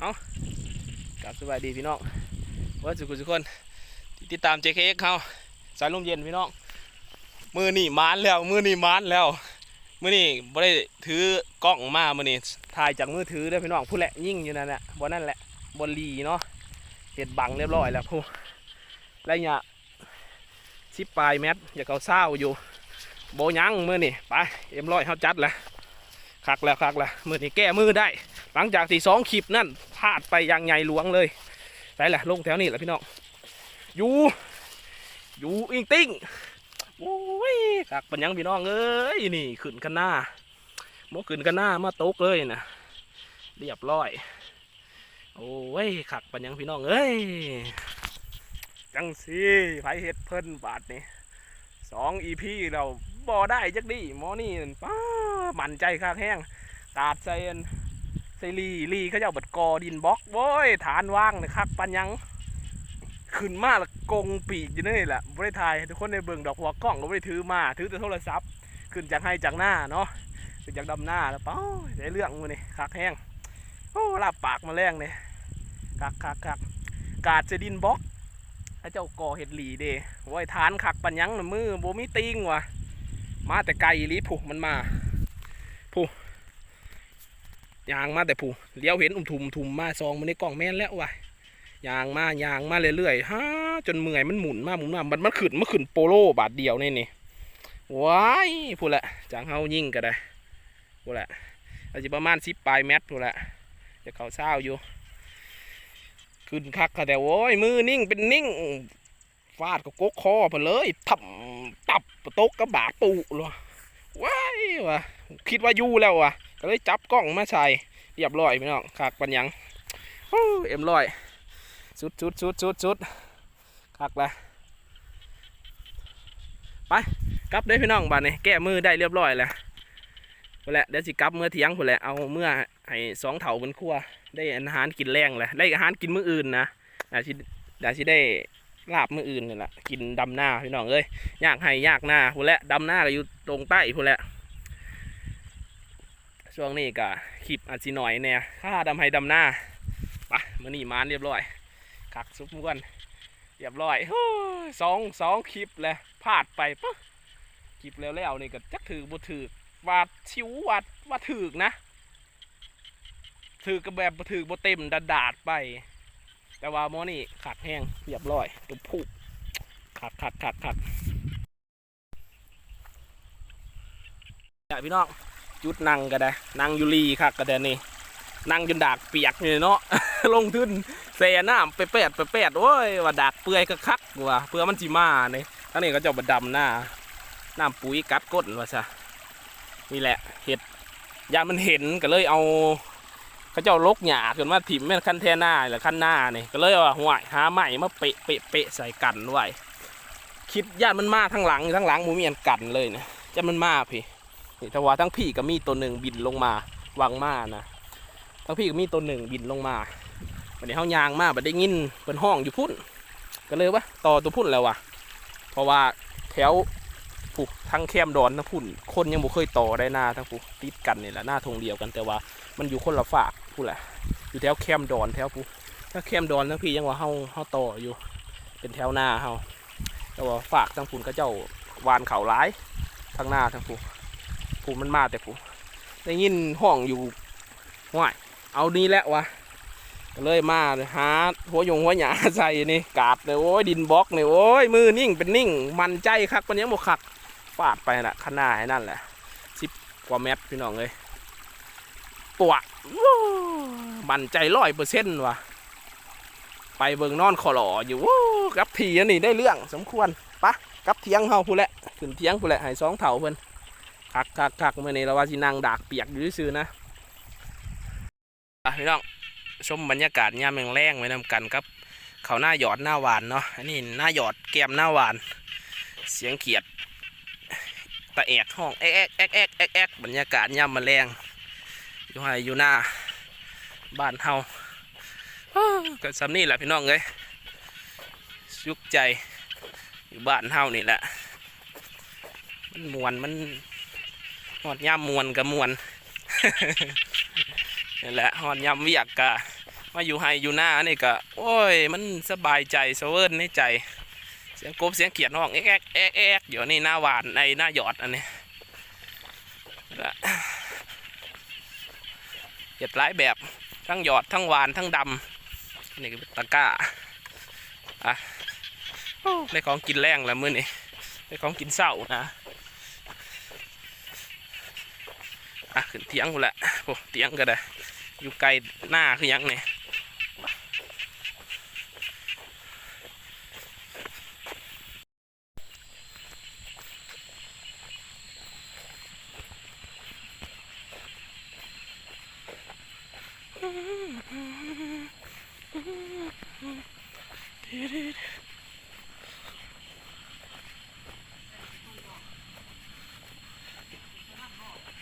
เอากลับสบายดีพี่น้องว่าสุขุสุกคนที่ติดตาม JKX เขาสายลมเย็นพี่น้องมือนี่มานแล้วมือนี่มานแล้วมือนี่บ่ได้ถือกล้องมามือนี่ถ่ายจากมือถือเด้พี่น้องผู้แหละยิ่งอยู่นั่นแหละบนนั่นแหละบนลีเนาะเห็ดบังเรียบร้อยแล้วผู้แล้วเนี่ยชิปปลายแมทอย่าเขาเศร้าอยู่โบยังมือนี่ไปเอ็มร้อยเขาจัดแล้วคักแล้วคักแล้วมือนี่แก้มือได้ หลังจากที่สองคลิปนั่น พาดไปยังใหญ่หลวงเลยไปแหละลงแถวนี้แหละพี่น้องอยู่อยู่อิงติ้งโอ้ยคักปัญญังพี่น้องเอ้ยนี่ขึ้นกันหน้าโมขึ้นกันหน้ามาตกเลยนะเรียบร้อย โอ้ยขักปัญญังพี่น้องเอ้ยจังสิไผเฮ็ดเพิ่นบาทนี่สองอีพีเราบ่ได้จักดีมอนี่นั่ป้ามันใจคักแห้งตาดใส่อัน ใส่ลีลีเขาจะเจ้าบัดกอดินบล็อกโว้ยฐานว่างเลยคักปัญญังขึ้นมาละกงปีกอยู่นี่แหละบริทายทุกคนในเบิ่งดอกหัวกล้องก็บริถือมาถือแต่โทรศัพท์ ขึ้นจากให้จากหน้าเนาะขึ้นจากดำหน้าแล้วเป้าได้เรื่องมือนี่คักแห้งโอ้ลาบปากมาแรงเลยคักคักคักกาดจะดินบล็อกไอ้เจ้าก่อเห็ดหลีเด้ว้ยฐานขักปัญญังน่ะมือโบมีติงว่ะมาแต่ไกลลีผูมันมาผู ยางมาแต่ผูเลี้ยวเห็นอุ่มทุมทุมมาซองมันในกล่องแม่นแล้วว่ะยางมายางมาเรื่อยๆฮ่าจนเมื่อยมันหมุนมาหมุนมามันมันขึ้นมันขึ้นโปโลบาทเดียวนี่นี่ว้ายพูดละจางเฮายิ่งก็ได้พูดละอาจจะประมาณสิบปลายเมตพูดละจะเขาเศร้าอยู่ ขึ้นคักค่ะแต่โว้ยมือนิ่งเป็นนิ่งฟาดกับกกคอไปเลยทับตับโต๊ะกระบาดปูเลยว้ายวะคิดว่ายู่แล้ววะ ก็เลยจับกล้องมาใส่เรียบร้อยพี่น้องคักปัญญังเอ็มร้อยสุดสุดสุดสุดสุดคักละไปกลับได้พี่น้องบ้านนี้แก้มือได้เรียบร้อยแล้วพอแหละเดี๋ยวสิกลับเมื่อเที่ยงพอแหละเอาเมื่อให้สองเถาบนครัวได้อาหารกินแรงแหละได้อาหารกินมื้ออื่นนะเดี๋ยวสิเดี๋ยวสิได้ลาบมื้ออื่นนี่แหละกินดำหน้าพี่น้องเอ้ยยากให้ยากหน้าพอแหละดำหน้าก็อยู่ตรงใต้พอแหละ ช่วงนี้ก็คลิปอาจสิหน่อยแน่ค่าดำให้ดำหน้าไปมื่อนี้มานเรียบร้อยคักซุปม้วนเรียบร้อยอสองสองคลิปเลยพลาดไปปะคลิปแล้วแล้วนี่ก็จักถือบ่ถือวาดชิววาดว่าถือนะถือกับแบบบ่ถือบ่เต็มดาดาดไป แต่ว่ามอนี่ขาดแห้งเรียบร้อยตัวผูกขัดขัดขัดขัดอย่พี่น้อง จุดนั่งก็ได้ นั่งยูรีคักก็ได้นี่ นั่งจนดากเปียกเลยเนาะ ลงทุนเสียน้ำไปแปดไปแปดโอ้ยว่าดักเปื่อยก็คักว่ะเพื่อมันจิมาเนี่ยทั้งนี้ก็จะบดดำหน้าน้ำปุ๋ยกัดก้นว่าซะนี่แหละเห็ดยามันเห็นก็เลยเอาเขาเจ้าลกหยาขึ้นมาถิ่มแม่นคันแทหน้าหรือคันหน้านี่ก็เลยว่าห่วยหาใหม่มาเปะเปะเปะใส่กันไว้คิดญาติมันมาทั้งหลังทั้งหลังมูมีอันกันเลยนะจะมันมาพี่ นี่ถ้าว่าทั้งพี่ก็มีตัวหนึ่งบินลงมาวางมานะทั้งพี่ก็มีตัวหนึ่งบินลงมาบัดนี้เฮายางมาบัดได้ยินเป็นห้องอยู่พุ่นก็เลยว่าต่อตัวพุ่นแล้วว่ะเพราะว่าแถวผูกทั้งแคมดอนทั้งพุ่น คนยังบ่เคยต่อได้หน้าทั้งผูติดกันนี่แหละหน้าทงเดียวกันแต่ว่ามันอยู่คนละฝากพูดแหละอยู่แถวแคมดอนแถวผูถ้าแคมดอนทั้งพี่ยังว่าเฮาเฮาต่ออยู่ เป็นแถวหน้าเฮาแต่ว่าฝากทั้งพุ่นก็เจ้าวานเขาร้ายทั้งหน้าทั้งผู ผูมันมาแต่ผูได้ยินห้องอยู่ห่วยเอานี้แหละวะก็เลยมาหาหัวยงหัวหยาใส่นี่กาดเลยโอ้ยดินบล็อกนี่โอ้ยมือนิ่งเป็นนิ่ง มันใจคักมันยังบกคักฟาดไปน่ะขางหนาดให้นั่นแหละสิบกว่าเมตรพี่น้องเลยปวกวู้มันใจร้อยเปอร์เซ็นต์ว่ะไปเบิงนอนขอหล่ออยู่กับทีนี่ได้เรื่องสมควรปะกับเทียงเฮาผู้แหละขึ้นเทียงผู้แหละให้สองเถาเพิ่น คักคักคักเมื่อนี้เราว่าสินางดากเปียกอยู่ซื่อนะอะพี่น้องชมบรรยากาศยามแรงๆไว้นำกันครับ เขาหน้าหยอดหน้าหวานเนาะอันนี้หน้าหยอดแก้มหน้าหวาน เสียงเขียดตะแอกห้องแอกแอกแอกแอกแอกบรรยากาศยามแรงอยู่ให้อยู่หน้าบ้านเฮาก็สำนี่แหละพี่น้องเลยสุขใจอยู่บ้านเฮานี่แหละ มันมวนมัน หอดย่ามวนกับมวนนี่แหละหอนยำเวียกกะมาอยู่ไฮอยู่หน้านี่ก็โอ้ย มันสบายใจเสเวิร์นในใจ เสียงกบเสียงเขียดห้องแอ๊กแอ๊กแอ๊กแอ๊กเดี๋ยวนี่หน้าหวานในหน้าหยอดอันนี้ละเห็ดหลายแบบทั้งหยอดทั้งหวานทั้งดำนี่ก็ตะก้าอะได้ของกินแรงแล้วมื้อนี้ได้ของกินเศร้านะ อะขึ้นเตียงกูนแหละโอ้เตียงก็ได้อยู่ไกลหน้าคือหยังเนี่ย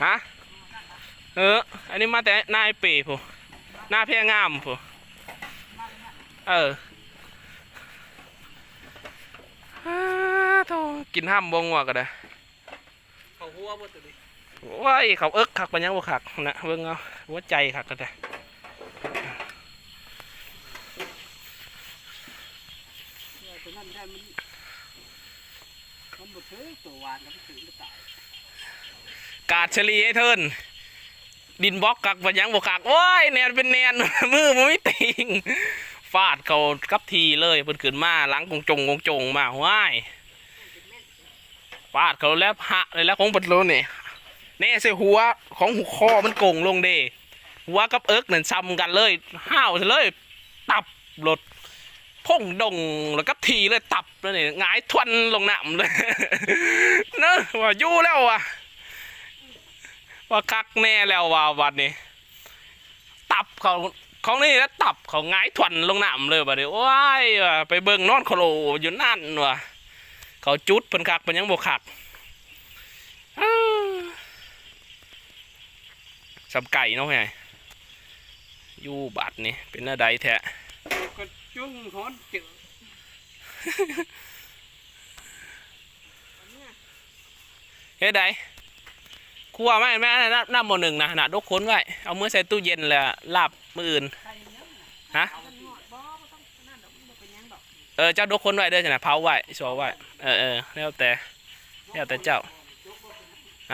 ฮะ เออ อันนี้มาแต่หน้าไอ้เป๋ผู้หน้าเพียงามผู้เออฮ่าโธ่กินห้ามบงว่ะก็ได้เขาหัวบ่ตัวนี้ว้ายเขาเอิกคักปัญญังบ่คักนะเบิ่งเอาหัวใจคักก็ได้เนี่ยตัวนั้นได้มันมันบ่ถือตัวหวานแล้วมันถือมันตายกาดเฉลีให้เทิน ดินบล็อกคักปัญญังบ่คักโอ้ยแนนเป็นแนนมือมันไม่ติงฟาดเขากับทีเลยเพิ่นขึ้นมาหลังกงจงกงจงมาว้ายฟาดเขาแล้วหะเลยแล้วของปิดลนี่แน่ใส่หัวของหัวคอมันโกงลงเดหัวกับเอิกนั่นซ้ำกันเลยห้าวเลย ตับรถพ่งดงแล้วก็ทีเลยตับแล้วนี่หงายทวนลงน้ำเลยเนอะว่ายู่แล้วว่ะ ว่าคักแน่แล้วว่าวันนี้ ตับเขาของนี่แล้วตับเขาหงายทวนลงน้ำเลยบัดนี้โอ้ยว่ะไปเบิ่งนอนโคโลอยู่นั่นว่ะเขาจุดเพิ่นคักเพิ่นยังบ่คักอ้าสับไก่เนาะไงอยู่บัดนี่เป็นอะไรแท้ก็จุ้งหอนเจอเฮ้ยใด ครัวไม่แม่น้ำน้ำหมดหนึ่งนะหนาดกค้นไว้เอามือใส่ตู้เย็นแล้วลาบมืออื่นฮะเออเจ้าดกค้นไว้เด้อจ้ะนะเผาไว้ชัวไว้เออเออแล้วแต่แล้วแต่เจ้า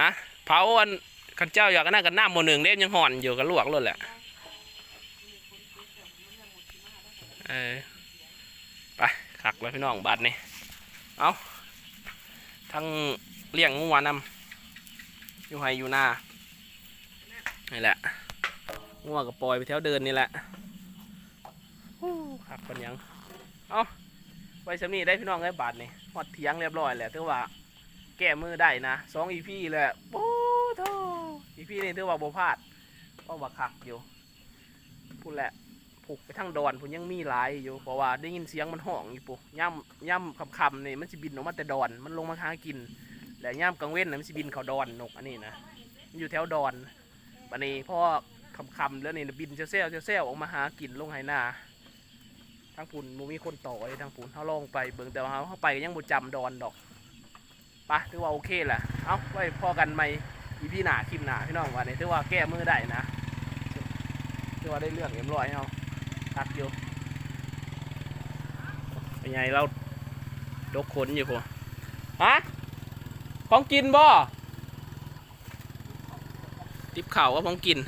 ฮะเผาอันขันเจ้าอยากกันนั่นกันน้ำหมดหนึ่งเด้ยังห่อนอยู่กันลวกเลยแหละเออไปขักไว้พี่น้องบัดนี่เอาทั้งเลี้ยงงัวานำ อยู่ไฮอยู่หน้านี่แหละงัวกับปล่อยไปแถวเดินนี่แหละฮู้ขักปันยัง เอาไว้สำนีได้พี่น้องไอ้บาทนี่หอดเถียงเรียบร้อยแหละถือว่า แก้มือได้นะสองอีพีเลยโอ้โธ่อีพีนี่ถือว่าบ่พลาดเพราะว่าคักอยู่พูดแหละผูกไปทั้งดอนผมยังมีหลายอยู่เพราะว่าได้ยินเสียงมันห้องอยู่ปุ๊ย่ำย่ำคำๆนี่มันสิบินออกมาแต่ดอนมันลงมาหากิน และย่ำกลางเว้นนะมันสิบินเขาดอนนกอันนี้นะมันอยู่แถวดอนปันนี้พ่อคำๆแล้วนี่บินเซลเซลเซลออกมาหากินลงไหนาทางปุ่นมูมีคนต่อเลยทางปุ่นเขาลองไปเบิ่งแต่ว่าเขาไปยังบ่จำดอนดอกปะถือว่าโอเคแหละเอาไว้พอกันไหมอีพี่หนาคลิปหนาพี่น้องวันนี้ถือว่าแก้มือได้นะถือว่าได้เรื่องเอ็มร้อยเอาทักอยู่เป็นไงเราดกขนอยู่พวฮะ ของกินบ่ ติบข่าวว่าของกิน